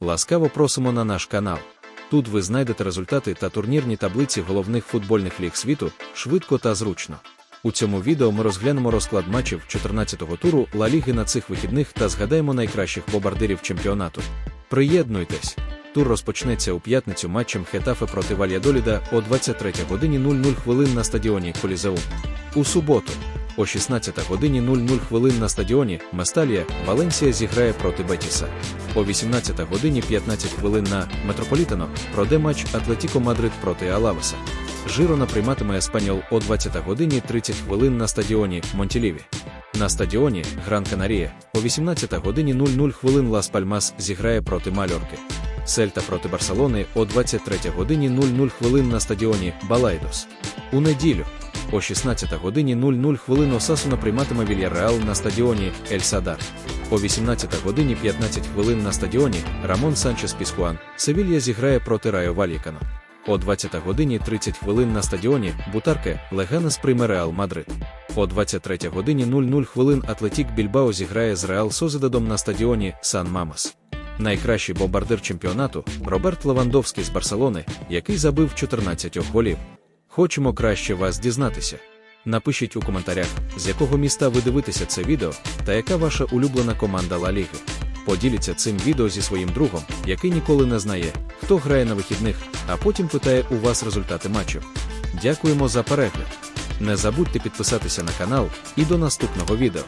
Ласкаво просимо на наш канал. Тут ви знайдете результати та турнірні таблиці головних футбольних ліг світу швидко та зручно. У цьому відео ми розглянемо розклад матчів 14-го туру Ла Ліги на цих вихідних та згадаємо найкращих бомбардирів чемпіонату. Приєднуйтесь! Тур розпочнеться у п'ятницю матчем Хетафе проти Вальядоліда о 23 годині 00 хвилин на стадіоні Колізеум. У суботу о 16 годині 00 хвилин на стадіоні Месталія Валенсія зіграє проти Бетіса. О 18 годині 15 хвилин на Метрополітано пройде матч Атлетіко Мадрид проти Алавеса. Жирона прийматиме Еспаньол о 20 годині 30 хвилин на стадіоні Монтіліві. На стадіоні Гран Канарія о 18 годині 00 хвилин Лас Пальмас зіграє проти Мальорки. Сельта проти Барселони о 23 годині 00 хвилин на стадіоні Балайдос. У неділю о 16 годині 00 хвилин Осасуна прийматиме Вільяреал на стадіоні Ель Садар. О 18 годині 15 хвилин на стадіоні Рамон Санчес Піскуан Севілья зіграє проти Райо Валікано. О 20 годині 30 хвилин на стадіоні Бутарке Леганес прийме Реал Мадрид. О 23 годині 00 хвилин Атлетік Більбао зіграє з Реал Созедадом на стадіоні Сан Мамас. Найкращий бомбардир чемпіонату Роберт Левандовський з Барселони, який забив 14 голів. Хочемо краще вас дізнатися. Напишіть у коментарях, з якого міста ви дивитеся це відео та яка ваша улюблена команда Ла Ліги. Поділіться цим відео зі своїм другом, який ніколи не знає, хто грає на вихідних, а потім питає у вас результати матчів. Дякуємо за перегляд. Не забудьте підписатися на канал і до наступного відео.